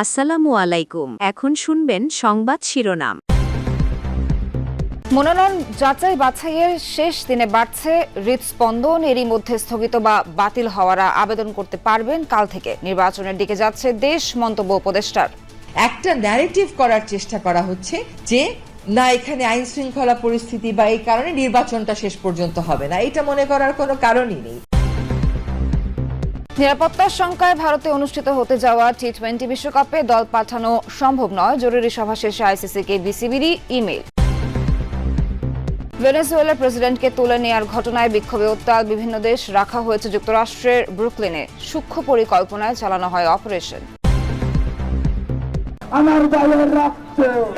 আসসালামু আলাইকুম। এখন শুনবেন সংবাদ শিরোনাম। মনোনয়ন যাচাই বাছাইয়ের শেষ দিনে বাড়ছে হৃদস্পন্দন। এরই মধ্যে স্থগিত বা বাতিল হওয়ারা আবেদন করতে পারবেন কাল থেকে। নির্বাচনের দিকে যাচ্ছে দেশ মন্তব্য উপদেষ্টার। একটা ন্যারেটিভ করার চেষ্টা করা হচ্ছে যে না এখানে আইন শৃঙ্খলা পরিস্থিতি বা এই কারণে নির্বাচনটা শেষ পর্যন্ত হবে না। এটা মনে করার কোনো কারণই নেই। নিরাপত্তার শঙ্কায় ভারতে অনুষ্ঠিত হতে যাওয়া টি টোয়েন্টি বিশ্বকাপে দল পাঠানো সম্ভব নয়। জরুরি সভা শেষে আইসিসিকে বিসিবিরই ইমেল ভেনেজুয়েলার প্রেসিডেন্টকে তুলে নেওয়ার ঘটনায় বিক্ষোভে উত্তাল বিভিন্ন দেশ রাখা হয়েছে যুক্তরাষ্ট্রের ব্রুকলিনে। সূক্ষ্ম পরিকল্পনায় চালানো হয় অপারেশন। রক্ত।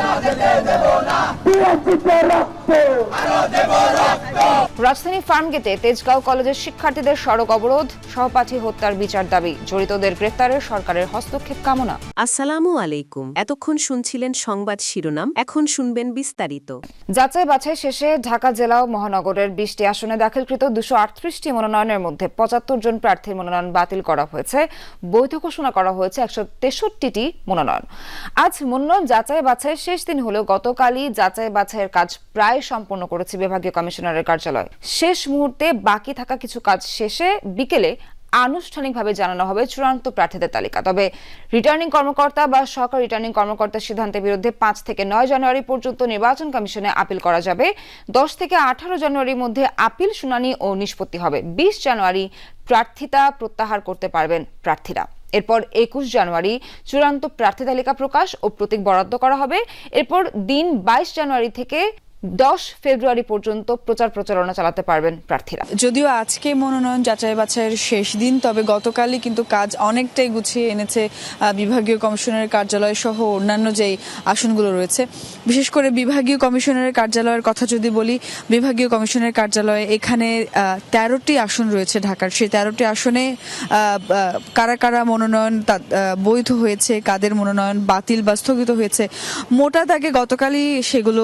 রাজধানী ফার্মগেটে তেজগাঁও কলেজের শিক্ষার্থীদের সড়ক অবরোধ সহপাঠী হত্যার বিচার দাবি জড়িতদের গ্রেপ্তারের সরকারের হস্তক্ষেপ কামনা। আসসালামু আলাইকুম। এতক্ষণ শুনছিলেন সংবাদ শিরোনাম এখন শুনবেন বিস্তারিত। যাচাই বাছাই শেষে ঢাকা জেলা ও মহানগরের বিশটি আসনে দাখিলকৃত দুশো আটত্রিশটি মনোনয়নের মধ্যে পঁচাত্তর জন প্রার্থীর মনোনয়ন বাতিল করা হয়েছে। বৈধ ঘোষণা করা হয়েছে একশো তেষট্টিটি মনোনয়ন। আজ মনোনয়ন যাচাই বাছাই শেষ দিন হলেও গতকালই যাচাই বাছাইয়ের কাজ প্রায় সম্পন্ন করেছে বিভাগীয় কমিশনারের কার্যালয়। শেষ মুহূর্তে বাকি থাকা কিছু কাজ শেষে বিকেলে আনুষ্ঠানিকভাবে জানানো হবে চূড়ান্ত প্রার্থীদের তালিকা। তবে রিটার্নিং কর্মকর্তা বা সহকারী রিটার্নিং কর্মকর্তার সিদ্ধান্তের বিরুদ্ধে পাঁচ থেকে নয় জানুয়ারি পর্যন্ত নির্বাচন কমিশনে আপিল করা যাবে। দশ থেকে আঠারো জানুয়ারির মধ্যে আপিল শুনানি ও নিষ্পত্তি হবে। বিশ জানুয়ারি প্রার্থিতা প্রত্যাহার করতে পারবেন প্রার্থীরা। এরপর একুশ জানুয়ারি চূড়ান্ত প্রার্থী তালিকা প্রকাশ ও প্রতীক বরাদ্দ করা হবে। এরপর দিন বাইশ জানুয়ারি থেকে দশ ফেব্রুয়ারি পর্যন্ত প্রচার প্রচারণা চালাতে পারবেন প্রার্থীরা। যদিও আজকে মনোনয়ন যাচাই বাছাইয়ের শেষ দিন, তবে গতকালই কিন্তু কাজ অনেকটাই গুছিয়ে এনেছে বিভাগীয় কমিশনারের কার্যালয় সহ অন্যান্য যেই আসনগুলো রয়েছে। বিশেষ করে বিভাগীয় কমিশনারের কার্যালয়ের কথা যদি বলি, বিভাগীয় কমিশনের কার্যালয়ে এখানে তেরোটি আসন রয়েছে ঢাকার। সেই তেরোটি আসনে কারা কারা মনোনয়ন বৈধ হয়েছে, কাদের মনোনয়ন বাতিল বা স্থগিত হয়েছে, মোটা তাকে গতকালই সেগুলো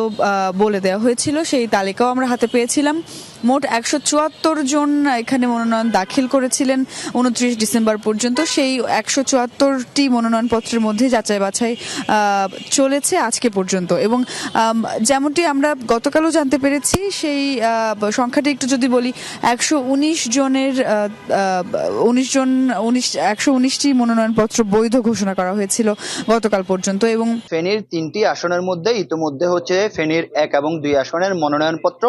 বলে বলে দেওয়া হয়েছিল, সেই তালিকাও আমরা হাতে পেয়েছিলাম। মোট একশো চুয়াত্তর জন এখানে মনোনয়ন দাখিল করেছিলেন উনত্রিশ ডিসেম্বর পর্যন্ত। সেই একশো চুয়াত্তরটি মনোনয়নপত্রের মধ্যে যাচাই বাছাই চলেছে আজকে পর্যন্ত। এবং যেমনটি আমরা গতকালও জানতে পেরেছি, সেই সংখ্যাটি একটু যদি বলি, একশো উনিশ জনের উনিশ জন, উনিশ, একশো উনিশটি মনোনয়নপত্র বৈধ ঘোষণা করা হয়েছিল গতকাল পর্যন্ত। এবং ফেনীর তিনটি আসনের মধ্যে ইতিমধ্যে হচ্ছে ফেনীর এক এবং দুই আসনের মনোনয়নপত্র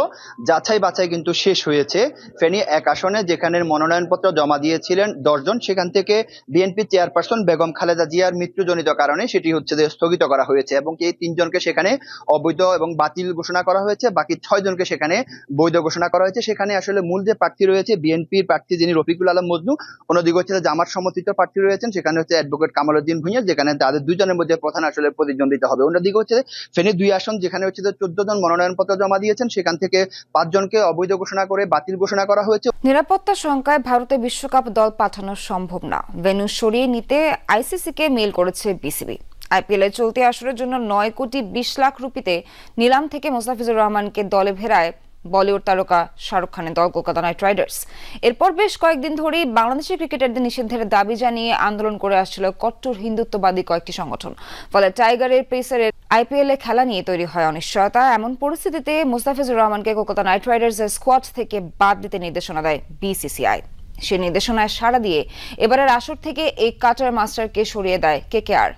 যাচাই বাছাই কিন্তু শেষ হয়েছে। ফেনী এক আসনে যেখানে মনোনয়নপত্র জমা দিয়েছিলেন দশজন, সেখান থেকে বিএনপি চেয়ারপারসন বেগম খালেদা জিয়ার মৃত্যুজনিত কারণে সেটি হচ্ছে যে স্থগিত করা হয়েছে এবং এই তিনজনকে সেখানে অবৈধ এবং বাতিল ঘোষণা করা হয়েছে। বাকি ছয় জনকে সেখানে বৈধ ঘোষণা করা হয়েছে। সেখানে আসলে মূল যে প্রার্থী রয়েছে, বিএনপির প্রার্থী যিনি রফিকুল আলম মজনু, অন্যদিকে হচ্ছে জামাত সমর্থিত প্রার্থী রয়েছেন, সেখানে হচ্ছে অ্যাডভোকেট কামালউদ্দিন ভুঁইয়া, যেখানে তাদের দুজনের মধ্যে প্রধান আসলে প্রতিদ্বন্দ্বিতা হবে। অন্যদিকে হচ্ছে ফেনী দুই আসন, যেখানে হচ্ছে চোদ্দ জন মনোনয়নপত্র জমা দিয়েছেন। সেখান থেকে পাঁচজনকে অবৈধ ঘোষণা করে বাতিল ঘোষণা করা হয়েছে। নিরাপত্তা সংখ্যায় ভারতে বিশ্বকাপ দল পাঠানো সম্ভব না। ভেনু সরিয়ে নিতে আইসিসি কে মেল করেছে বিসিবি। আইপিএল এর চলতি আসরের জন্য নয় কোটি বিশ লাখ রুপিতে নিলাম থেকে মোস্তাফিজুর রহমানকে দলে ভেড়ায় বলিউড তারকা শাহরুখ খানের দল কলকাতা নাইট রাইডার্স। এরপর বেশ কয়েকদিন ধরেই বাংলাদেশের ক্রিকেটারদের নিষেধের দাবি জানিয়ে আন্দোলন করে আসছিল কট্টর হিন্দুত্ববাদী কয়েকটি সংগঠন। ফলে টাইগারের পেসারের আইপিএল এ খেলা নিয়ে তৈরি হয় অনিশ্চয়তা। এমন পরিস্থিতিতে মুস্তাফিজুর রহমানকে কলকাতা নাইট রাইডার্সের স্কোয়াড থেকে বাদ দিতে নির্দেশনা দেয় বিসিসিআই। সে নির্দেশনায় সাড়া দিয়ে এবারের আসর থেকে এই কাটার মাস্টারকে সরিয়ে দেয় কেকেআর।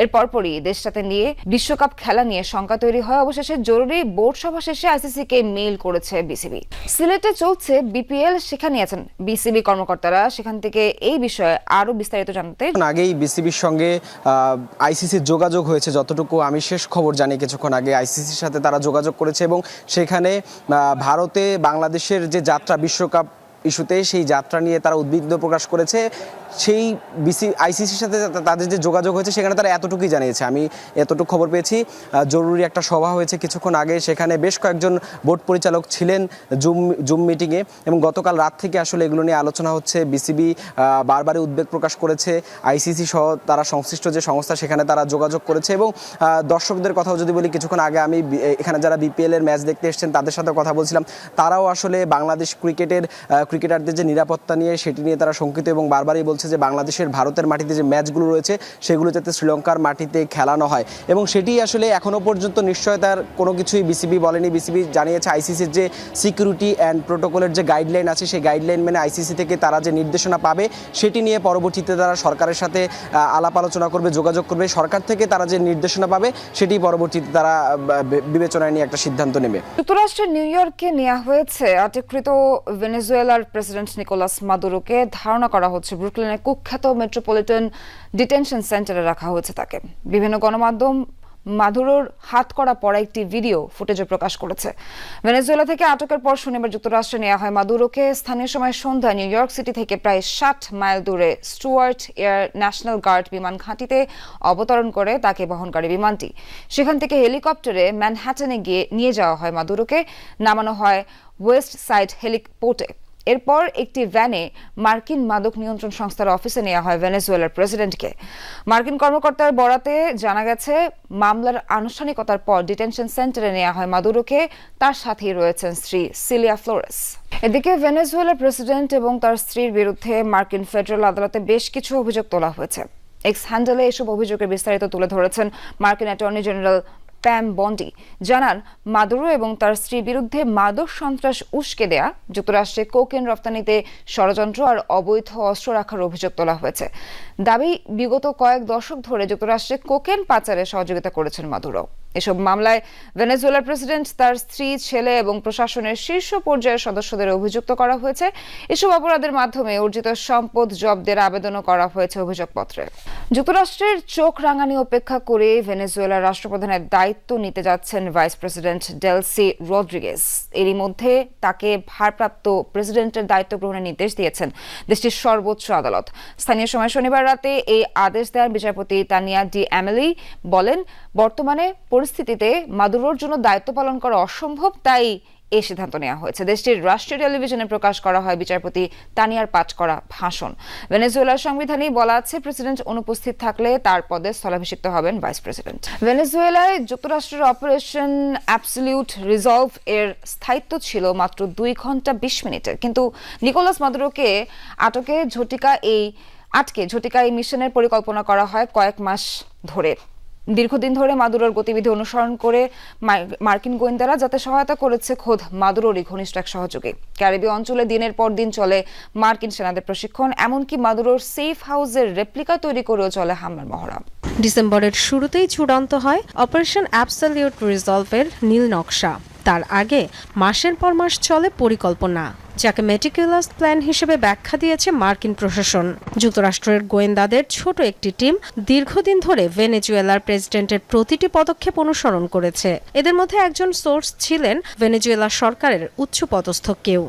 এর পরপরই দেশটাতে নিয়ে বিশ্বকাপ খেলা নিয়ে শঙ্কা তৈরি হয়। অবশেষে জরুরি বোর্ড সভা শেষে আইসিসি কে মেইল করেছে বিসিবি। সিলেটে চলছে বিপিএল, সেখানে আছেন বিসিবি কর্মকর্তারা। সেখান থেকে এই বিষয়ে আরও বিস্তারিত জানতে আগেই বিসিবির সঙ্গে আইসিসির যোগাযোগ হয়েছে। যতটুকু আমি শেষ খবর জানি, কিছুক্ষণ আগে আইসিসির সাথে তারা যোগাযোগ করেছে এবং সেখানে ভারতে বাংলাদেশের যে যাত্রা বিশ্বকাপ ইস্যুতে সেই যাত্রা নিয়ে তারা উদ্বিগ্ন প্রকাশ করেছে। সেই বিসি আইসিসির সাথে তাদের যে যোগাযোগ হয়েছে, সেখানে তারা এতটুকুই জানিয়েছে। আমি এতটুকু খবর পেয়েছি। জরুরি একটা সভা হয়েছে কিছুক্ষণ আগে। সেখানে বেশ কয়েকজন বোর্ড পরিচালক ছিলেন জুম জুম মিটিংয়ে এবং গতকাল রাত থেকে আসলে এগুলো নিয়ে আলোচনা হচ্ছে। বিসিবি বারবারই উদ্বেগ প্রকাশ করেছে। আইসিসি সহ তারা সংশ্লিষ্ট যে সংস্থা, সেখানে তারা যোগাযোগ করেছে। এবং দর্শকদের কথাও যদি বলি, কিছুক্ষণ আগে আমি এখানে যারা বিপিএল এর ম্যাচ দেখতে এসেছেন, তাদের সাথে কথা বলছিলাম। তারাও আসলে বাংলাদেশ ক্রিকেটের ক্রিকেটারদের যে নিরাপত্তা নিয়ে, সেটি নিয়ে তারা শঙ্কিত এবং বারবারই বলছে যে বাংলাদেশের ভারতের মাটিতে যে ম্যাচগুলো রয়েছে, সেগুলো যাতে শ্রীলঙ্কার মাটিতে খেলানো হয়। এবং সেটি আসলে এখনও পর্যন্ত নিশ্চয়তার কোনো কিছুই বিসিবি বলেনি। বিসিবি জানিয়েছে আইসিসির যে সিকিউরিটি অ্যান্ড প্রোটোকলের যে গাইডলাইন আছে, সেই গাইডলাইন মেনে আইসিসি থেকে তারা যে নির্দেশনা পাবে, সেটি নিয়ে পরবর্তীতে তারা সরকারের সাথে আলাপ আলোচনা করবে, যোগাযোগ করবে। সরকার থেকে তারা যে নির্দেশনা পাবে, সেটি পরবর্তীতে তারা বিবেচনায় নিয়ে একটা সিদ্ধান্ত নেবে। যুক্তরাষ্ট্রের নিউ ইয়র্কে নেওয়া হয়েছে। আটককৃত ভেনেজুয়েলার প্রেসিডেন্ট নিকোলাস মাদুরোকে ধারণা করা হচ্ছে ব্রুকলিনের কুখ্যাত মেট্রোপলিটন ডিটেনশন সেন্টারে রাখা হয়েছে তাকে। বিভিন্ন গণমাধ্যম মাদুরোর হাত করা পড়া একটি ভিডিও ফুটেজে প্রকাশ করেছে। ভেনেজুয়েলা থেকে আটকের পর শনিবার যুক্তরাষ্ট্রে নেওয়া হয় মাদুরোকে স্থানীয় সময় সন্ধ্যা নিউ ইয়র্ক সিটি থেকে প্রায় ষাট মাইল দূরে স্টুয়ার্ট এয়ার ন্যাশনাল গার্ড বিমান ঘাঁটিতে অবতরণ করে তাকে বহনকারী বিমানটি। সেখান থেকে হেলিকপ্টারে ম্যানহ্যাটনে গিয়ে নিয়ে যাওয়া হয় মাদুরোকে নামানো হয় ওয়েস্ট সাইড হেলিপোর্টে এরপর একটি ভ্যানে মার্কিন মাদক নিয়ন্ত্রণ সংস্থার অফিসে নেওয়া হয় ভেনেজুয়েলার প্রেসিডেন্টকে। মার্কিন কর্মকর্তার বরাতে জানা গেছে, মামলার আনুষ্ঠানিকতার পর ডিটেনশন সেন্টারে নেওয়া হয় মাদুরোকে। তার সাথেই রয়েছেন স্ত্রী সিলিয়া ফ্লোরেস। এদিকে ভেনেজুয়েলার প্রেসিডেন্ট এবং তার স্ত্রীর বিরুদ্ধে মার্কিন ফেডারেল আদালতে বেশ কিছু অভিযোগ তোলা হয়েছে। এক্স হ্যান্ডেলে এসব অভিযোগের বিস্তারিত তুলে ধরেছেন মার্কিন অ্যাটর্নি জেনারেল প্যাম বন্ডি জানান, মাদুরো এবং তার স্ত্রীর বিরুদ্ধে মাদক সন্ত্রাস উস্কে দেয়া, যুক্তরাষ্ট্রে কোকেন রপ্তানিতে ষড়যন্ত্র আর অবৈধ অস্ত্র রাখার অভিযোগ তোলা হয়েছে। দাবি, বিগত কয়েক দশক ধরে যুক্তরাষ্ট্রে কোকেন পাচারে সহযোগিতা করেছেন মাদুরো। এসব মামলায় ভেনেজুয়েলার প্রেসিডেন্ট, তার স্ত্রী, ছেলে এবং প্রশাসনের শীর্ষ পর্যায়ের সদস্যদের অভিযুক্ত করা হয়েছে। এসব অপরাধের মাধ্যমে অর্জিত সম্পদ জব্দের আবেদনও করা হয়েছে অভিযোগপত্রে। যুক্তরাষ্ট্রের চোখ রাঙানি উপেক্ষা করে ভেনেজুয়েলার রাষ্ট্রপ্রধানের দায়িত্ব নিতে যাচ্ছেন ভাইস প্রেসিডেন্ট ডেলসি রদ্রিগেজ এরই মধ্যে তাকে ভারপ্রাপ্ত প্রেসিডেন্টের দায়িত্ব গ্রহণের নির্দেশ দিয়েছেন দেশটির সর্বোচ্চ আদালত। স্থানীয় সময় শনিবার রাতে এই আদেশ দেন বিচারপতি তানিয়া ডি অ্যামেলি। বলেন বর্তমানে পরিস্থিতিতে মাদুরোর জন্য দায়িত্ব পালন করা অসম্ভব, তাই এই সিদ্ধান্ত নেওয়া হয়েছে। দেশটির রাষ্ট্রীয় টেলিভিশনে প্রকাশ করা হয় বিচারপতি তানিয়ার পাঠ করা ভাষণ। ভেনেজুয়েলার সংবিধানেই বলা আছে, প্রেসিডেন্ট অনুপস্থিত থাকলে তার পদে স্থলাভিষিক্ত হবেন ভাইস প্রেসিডেন্ট। ভেনেজুয়েলায় যুক্তরাষ্ট্রের অপারেশন অ্যাবসলিউট রিজলভ এর স্থায়িত্ব ছিল মাত্র দুই ঘণ্টা বিশ মিনিটের। কিন্তু নিকোলাস মাদুরোকে আটকে ঝটিকা এই, আটকে ঝটিকা এই মিশনের পরিকল্পনা করা হয় কয়েক মাস ধরে। দীর্ঘদিন ধরে মাদুরোর গতিবিধি অনুসরণ করে মার্কিন গোয়েন্দারা যাতে সহায়তা করেছে খোদ মাদুরোরই ঘনিষ্ঠ এক সহযোগী। ক্যারিবীয় অঞ্চলে দিনের পর দিন চলে মার্কিন সেনাদের প্রশিক্ষণ, এমনকি মাদুরোর সেফ হাউসের রেপ্লিকা তৈরি করেও চলে হামলার মহড়া। ডিসেম্বরের শুরুতেই চূড়ান্ত হয় অপারেশন অ্যাবসলিউট রিজলভের নীল নকশা। তার আগে মাসের পর মাস চলে পরিকল্পনা। যাকে মেটিকুলাস প্ল্যান হিসেবে ব্যাখ্যা দিয়েছে মার্কিন প্রশাসন। যুক্তরাষ্ট্রের গোয়েন্দাদের ছোট একটি টিম দীর্ঘদিন ধরে ভেনেজুয়েলার প্রেসিডেন্টের প্রতিটি পদক্ষেপ অনুসরণ করেছে। এদের মধ্যে একজন সোর্স ছিলেন ভেনেজুয়েলা সরকারের উচ্চপদস্থ কেউ।